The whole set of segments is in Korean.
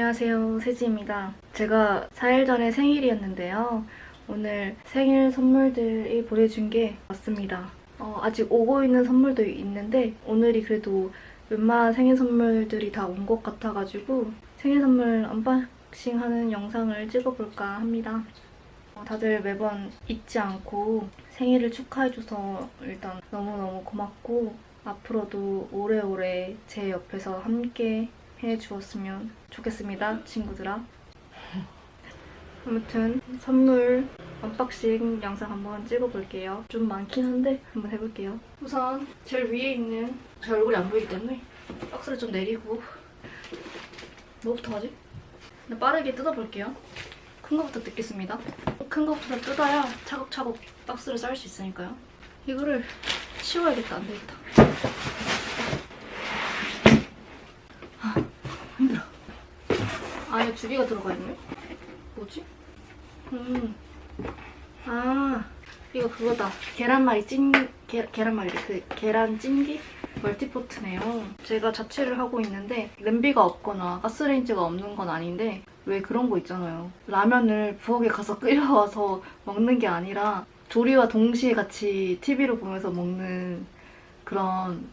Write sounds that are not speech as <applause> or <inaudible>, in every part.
안녕하세요. 세지입니다. 제가 4일 전에 생일이었는데요. 오늘 생일 선물들이 보내준 게 왔습니다. 어, 아직 오고 있는 선물도 있는데 오늘이 그래도 웬만한 생일 선물들이 다 온 것 같아가지고 생일 선물 언박싱 하는 영상을 찍어볼까 합니다. 어, 다들 매번 잊지 않고 생일을 축하해줘서 일단 너무너무 고맙고 앞으로도 오래오래 제 옆에서 함께 해주었으면 좋겠습니다, 친구들아. 아무튼 선물 언박싱 영상 한번 찍어볼게요. 좀 많긴 한데 한번 해볼게요. 우선 제일 위에 있는 제 얼굴이 안 보이기 때문에 박스를 좀 내리고 뭐부터 하지? 빠르게 뜯어볼게요. 큰 거부터 뜯겠습니다. 큰 거부터 다 뜯어야 차곡차곡 박스를 쌓을 수 있으니까요. 이거를 치워야겠다. 안 되겠다. 아, 힘들어. 안에 두 개가 들어가 있네? 뭐지? 음. 아, 이거 그거다. 계란말이 찜, 계, 계란말이, 그 계란 찜기? 멀티포트네요. 제가 자취를 하고 있는데 냄비가 없거나 가스레인지가 없는 건 아닌데 왜 그런 거 있잖아요. 라면을 부엌에 가서 <laughs> 끓여와서 먹는 게 아니라 조리와 동시에 같이 TV를 보면서 먹는 그런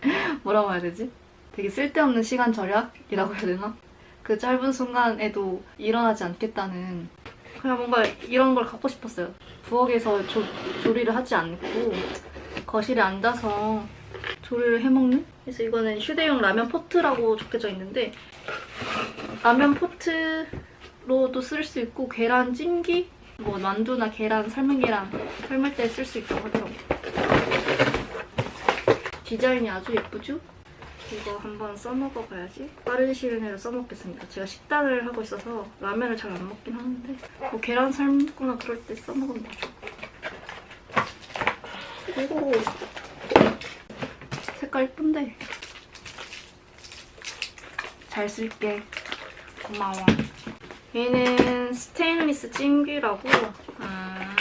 <laughs> 뭐라고 해야 되지? 되게 쓸데없는 시간 절약이라고 해야 되나? 그 짧은 순간에도 일어나지 않겠다는 그냥 뭔가 이런 걸 갖고 싶었어요. 부엌에서 조, 조리를 하지 않고 거실에 앉아서 조리를 해먹는? 그래서 이거는 휴대용 라면 포트라고 적혀져 있는데 라면 포트로도 쓸 수 있고 계란 찜기? 뭐 만두나 계란, 삶은 계란 삶을 때 쓸 수 있다고 하더라고요. 디자인이 아주 예쁘죠? 이거 한번 써먹어 봐야지. 빠른 시일 내로 써먹겠습니다. 제가 식단을 하고 있어서 라면을 잘 안 먹긴 하는데 뭐 계란 삶거나 그럴 때 써먹으면 되죠. 오 색깔 예쁜데 잘 쓸게. 고마워. 얘는 스테인리스 찜기라고 아.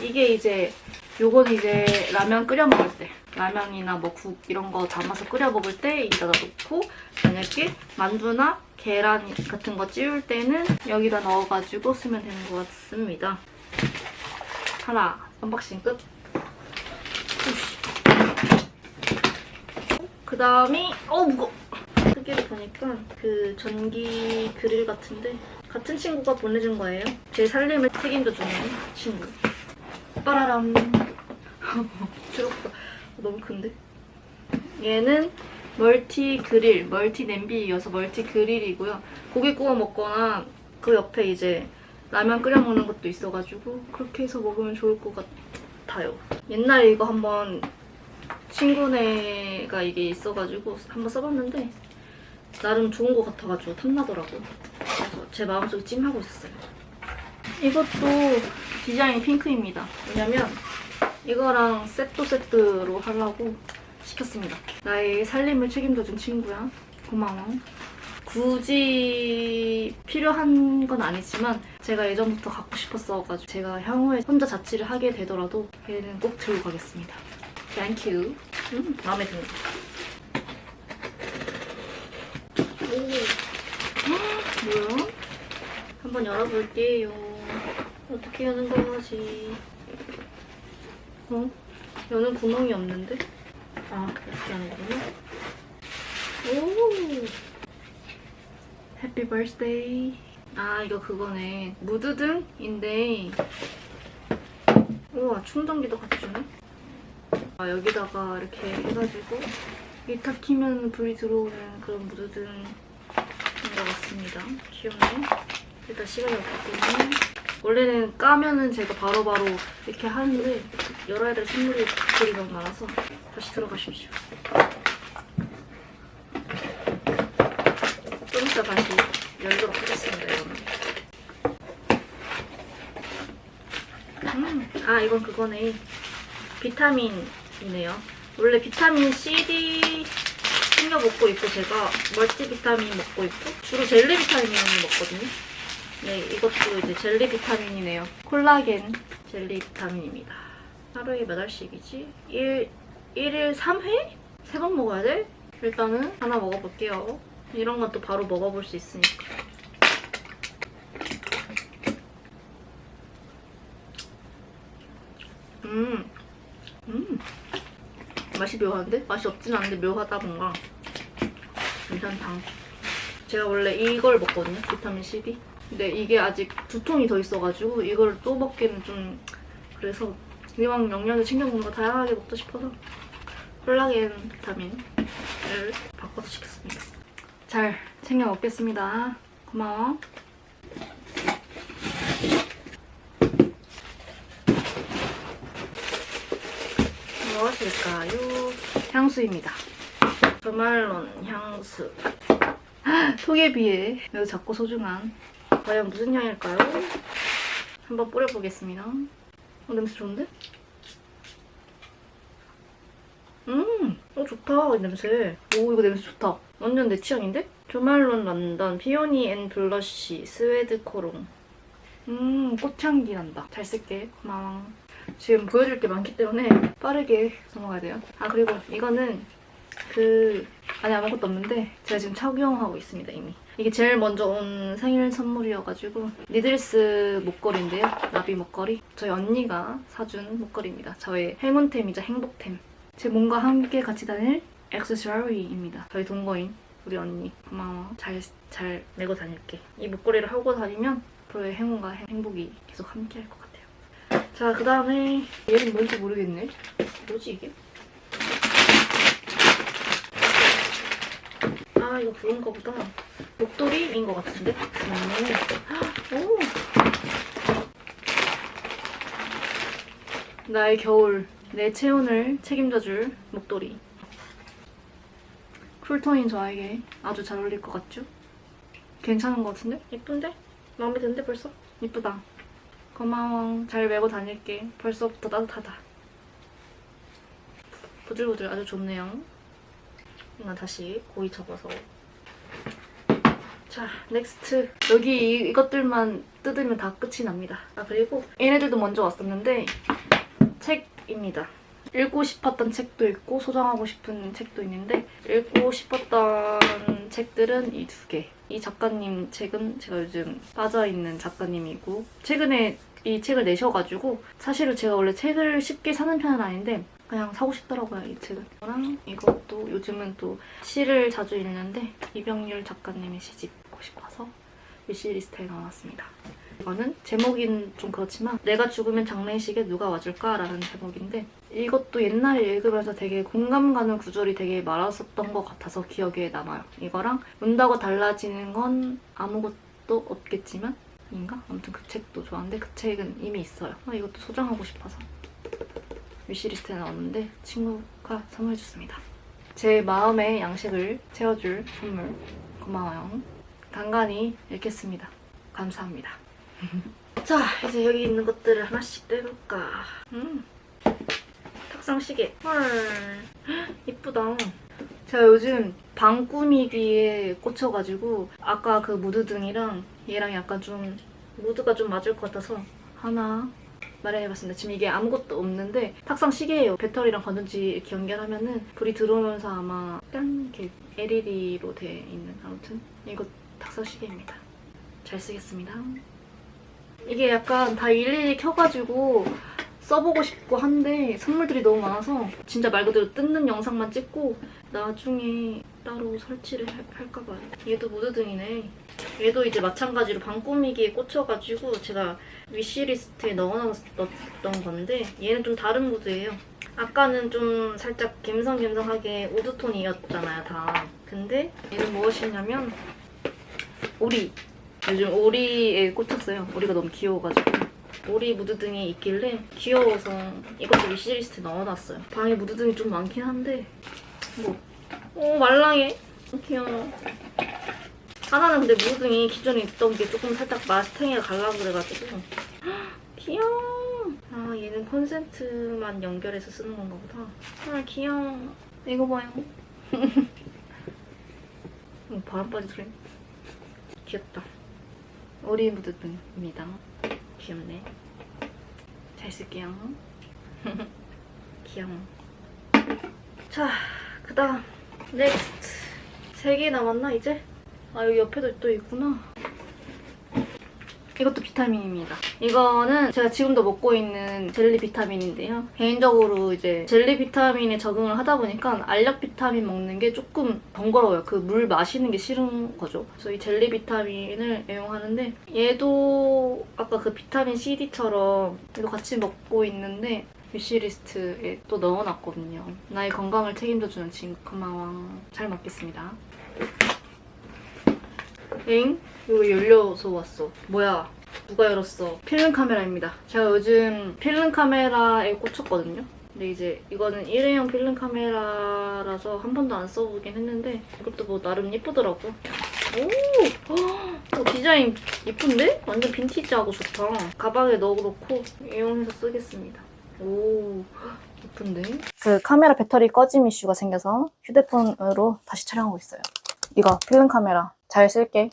이게 이제 요건 이제 라면 끓여 먹을 때 라면이나 뭐 국 이런 거 담아서 끓여 먹을 때 여기다가 놓고 만약에 만두나 계란 같은 거 찌울 때는 여기다 넣어가지고 쓰면 되는 것 같습니다. 하나 언박싱 끝. 그 다음이 어 무거. 크기를 보니까 그 전기 그릴 같은데 같은 친구가 보내준 거예요. 제 살림을 책임져 주는 친구. 빠라람. <laughs> 부럽다. 너무 큰데? 얘는 멀티 그릴, 멀티 냄비이어서 멀티 그릴이고요. 고기 구워 먹거나 그 옆에 이제 라면 끓여 먹는 것도 있어가지고 그렇게 해서 먹으면 좋을 것 같아요. 옛날에 이거 한번 친구네가 이게 있어가지고 한번 써봤는데 나름 좋은 것 같아가지고 탐나더라고. 그래서 제 마음속에 찜하고 있었어요. 이것도 디자인 핑크입니다. 왜냐면 이거랑 세트 세트로 하려고 시켰습니다. 나의 살림을 책임져준 친구야. 고마워. 굳이 필요한 건 아니지만 제가 예전부터 갖고 싶었어가지고 제가 향후에 혼자 자취를 하게 되더라도 얘는 꼭 들고 가겠습니다. 땡큐. 음, 마음에 드네. 오. 뭐야? 한번 열어볼게요. 어떻게 여는 거지? 어? 여는 구멍이 없는데? 아, 이렇게 하는 거구나. 오! 해피 버스데이. 아, 이거 그거네. 무드등인데. 우와, 충전기도 같이 주네. 아, 여기다가 이렇게 해가지고 이탁 키면 불이 들어오는 그런 무드등인 것 같습니다. 귀엽네. 일단 시간이 없기 때문에 원래는 까면은 제가 바로 바로 이렇게 하는데 열어야 될 선물이 들이 너무 많아서 다시 들어가십시오. 좀 이따 다시 열도록 하겠습니다, 이거는. 음, 아, 이건 그거네. 비타민이네요. 원래 비타민 CD 챙겨 먹고 있고 제가 멀티 비타민 먹고 있고 주로 젤리 비타민을 먹거든요. 네, 이것도 이제 젤리 비타민이네요. 콜라겐 젤리 비타민입니다. 하루에 몇 알씩이지? 1, 1일 3회? 세번 먹어야 돼? 일단은 하나 먹어볼게요. 이런 것도 바로 먹어볼 수 있으니까. 음, 음. 맛이 묘한데? 맛이 없진 않은데 묘하다 뭔가. 괜찮다. 제가 원래 이걸 먹거든요. 비타민 C, D. 근데 이게 아직 두 통이 더 있어가지고 이걸 또 먹기는 좀 그래서 이왕 영양제 챙겨 먹는 거 다양하게 먹고 싶어서 콜라겐 비타민을 바꿔서 시켰습니다. 잘 챙겨 먹겠습니다. 고마워. 무엇일까요? 향수입니다. 조말론 향수. 톡에 비해 매우 작고 소중한 과연 무슨 향일까요? 한번 뿌려보겠습니다. 어, 냄새 좋은데? 음, 어 좋다 이 냄새. 오 이거 냄새 좋다. 완전 내 취향인데? 조말론 런던 피오니 앤 블러쉬 스웨드 코롱. 음 꽃향기 난다. 잘 쓸게. 고마워. 지금 보여줄 게 많기 때문에 빠르게 넘어가야 돼요. 아 그리고 이거는 그 안에 아무것도 없는데 제가 지금 착용하고 있습니다 이미. 이게 제일 먼저 온 생일 선물이어가지고 니들스 목걸이인데요. 나비 목걸이. 저희 언니가 사준 목걸이입니다. 저의 행운템이자 행복템. 제 몸과 함께 같이 다닐 액세서리입니다. 저희 동거인 우리 언니 고마워. 잘, 잘 메고 다닐게. 이 목걸이를 하고 다니면 앞으로의 행운과 행- 행복이 계속 함께 할 것 같아요. 자, 그 다음에 얘는 뭔지 모르겠네. 뭐지 이게? 아, 이거 그건가 보다. 목도리인 것 같은데? 오. 오. 나의 겨울, 내 체온을 책임져줄 목도리. 쿨톤인 저에게 아주 잘 어울릴 것 같죠? 괜찮은 것 같은데? 예쁜데? 마음에 드는데 벌써? 예쁘다. 고마워. 잘 메고 다닐게. 벌써부터 따뜻하다. 부들부들 아주 좋네요. 이거 다시 고이 접어서. 자, 넥스트. 여기 이- 이것들만 뜯으면 다 끝이 납니다. 아, 그리고 얘네들도 먼저 왔었는데 책입니다. 읽고 싶었던 책도 있고 소장하고 싶은 책도 있는데 읽고 싶었던 책들은 이 두 개. 이 작가님 책은 제가 요즘 빠져있는 작가님이고 최근에 이 책을 내셔가지고 사실은 제가 원래 책을 쉽게 사는 편은 아닌데 그냥 사고 싶더라고요 이 책은. 이거랑 이것도 요즘은 또 시를 자주 읽는데 이병률 작가님의 시집 읽고 싶어서 위시리스트에 넣어놨습니다. 이거는 제목인 좀 그렇지만 내가 죽으면 장례식에 누가 와줄까 라는 제목인데 이것도 옛날에 읽으면서 되게 공감 가는 구절이 되게 많았었던 것 같아서 기억에 남아요. 이거랑 운다고 달라지는 건 아무것도 없겠지만 인가? 아무튼 그 책도 좋아하는데 그 책은 이미 있어요. 아, 이것도 소장하고 싶어서 위시리스트에 넣었는데 친구가 선물해줬습니다. 제 마음의 양식을 채워줄 선물 고마워요. 간간히 읽겠습니다. 감사합니다. <laughs> 자, 이제 여기 있는 것들을 하나씩 떼볼까. 음, 탁상 시계. 헐, <gasps> 이쁘다. 제가 요즘 방 꾸미기에 꽂혀가지고 아까 그 무드등이랑 얘랑 약간 좀 무드가 좀 맞을 것 같아서 하나 마련해봤습니다. 지금 이게 아무것도 없는데 탁상 시계예요. 배터리랑 건전지 이렇게 연결하면은 불이 들어오면서 아마 약간 이렇게 LED로 돼 있는 아무튼 이거 탁상 시계입니다. 잘 쓰겠습니다. 이게 약간 다 일일이 켜가지고 써보고 싶고 한데 선물들이 너무 많아서 진짜 말 그대로 뜯는 영상만 찍고 나중에 따로 설치를 할- 할까 봐요. 얘도 무드등이네. 얘도 이제 마찬가지로 방 꾸미기에 꽂혀가지고 제가 위시리스트에 넣어놨던 건데 얘는 좀 다른 무드예요. 아까는 좀 살짝 갬성갬성하게 우드톤이었잖아요, 다. 근데 얘는 무엇이냐면 오리. 요즘 오리에 꽂혔어요. 오리가 너무 귀여워가지고. 오리 무드등이 있길래 귀여워서 이것도 위시리스트에 넣어놨어요. 방에 무드등이 좀 많긴 한데 뭐. 오 말랑해. 귀여워. 하나는 근데 무드등이 기존에 있던 게 조금 살짝 마스탱이가 갈라 그래가지고 <gasps> 귀여워. 아 얘는 콘센트만 연결해서 쓰는 건가 보다. 아 귀여워. 이거 봐요. <laughs> 어, 바람바지 소리. 귀엽다. 오리 무드등입니다. 귀엽네. 잘 쓸게요. <laughs> 귀여워. 자, 그 다음 넥스트 세 개 남았나 이제? 아 여기 옆에도 또 있구나. 이것도 비타민입니다. 이거는 제가 지금도 먹고 있는 젤리 비타민인데요. 개인적으로 이제 젤리 비타민에 적응을 하다 보니까 알약 비타민 먹는 게 조금 번거로워요. 그 물 마시는 게 싫은 거죠. 그래서 이 젤리 비타민을 애용하는데 얘도 아까 그 비타민 CD처럼 얘도 같이 먹고 있는데 위시리스트에 또 넣어놨거든요. 나의 건강을 책임져주는 고마워. 잘 먹겠습니다. 엥? 이거 열려서 왔어. 뭐야? 누가 열었어? 필름 카메라입니다. 제가 요즘 필름 카메라에 꽂혔거든요. 근데 이제 이거는 일회용 필름 카메라라서 한 번도 안 써보긴 했는데 이것도 뭐 나름 예쁘더라고. 오! 헉, 어, 디자인 예쁜데? 완전 빈티지하고 좋다. 가방에 넣어놓고 이용해서 쓰겠습니다. 오, 예쁜데? 그 카메라 배터리 꺼짐 이슈가 생겨서 휴대폰으로 다시 촬영하고 있어요. 이거 필름 카메라 잘 쓸게.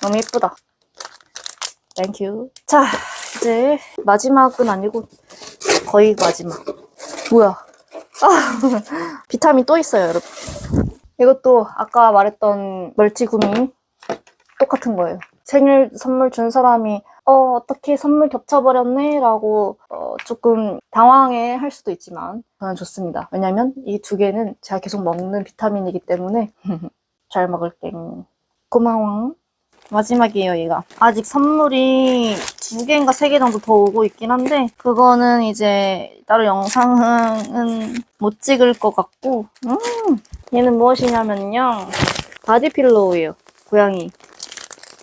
너무 예쁘다. 땡큐. 자, 이제 마지막은 아니고 거의 마지막. 뭐야? 아, <laughs> 비타민 또 있어요, 여러분. 이것도 아까 말했던 멀티구미 똑같은 거예요. 생일 선물 준 사람이 어, 어떻게 선물 겹쳐버렸네? 라고 어, 조금 당황해 할 수도 있지만 저는 좋습니다. 왜냐면 이 두 개는 제가 계속 먹는 비타민이기 때문에 <laughs> 잘 먹을게. 고마워. 마지막이에요, 얘가. 아직 선물이 두 개인가 세 개 정도 더 오고 있긴 한데, 그거는 이제 따로 영상은 못 찍을 것 같고, 음, 얘는 무엇이냐면요. 바디필로우예요, 고양이.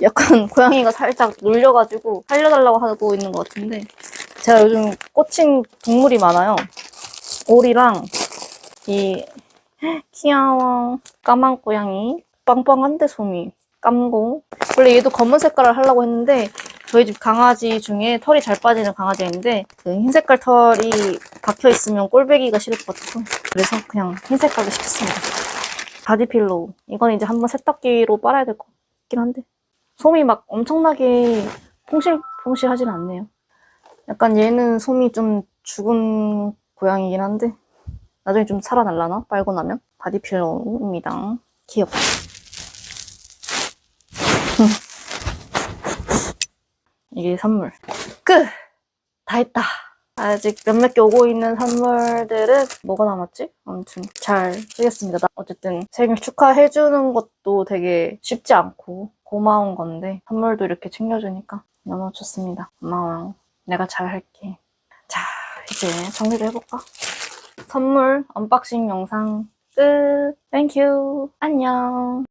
약간 <laughs> 고양이가 살짝 눌려가지고 살려달라고 하고 있는 것 같은데, 제가 요즘 꽂힌 동물이 많아요. 오리랑, 이, <gasps> 귀여워. 까만 고양이. 빵빵한데, 솜이. 깜고 원래 얘도 검은 색깔을 하려고 했는데 저희 집 강아지 중에 털이 잘 빠지는 강아지가 있는데 그 흰색깔 털이 박혀 있으면 꼴배기가 싫을 것 같아서 그래서 그냥 흰색깔로 시켰습니다. 바디필로우 이건 이제 한번 세탁기로 빨아야 될 것 같긴 한데 솜이 막 엄청나게 퐁실퐁실하진 않네요. 약간 얘는 솜이 좀 죽은 고양이긴 한데 나중에 좀 살아날라나? 빨고 나면? 바디필로우입니다. 귀엽다. <laughs> 이게 선물. 끝! 다 했다. 아직 몇몇 개 오고 있는 선물들은 뭐가 남았지? 아무튼 잘 쓰겠습니다. 나 어쨌든 생일 축하해주는 것도 되게 쉽지 않고 고마운 건데 선물도 이렇게 챙겨주니까 너무 좋습니다. 고마워. 내가 잘할게. 자, 이제 정리를 해볼까? 선물 언박싱 영상 끝. 땡큐. 안녕.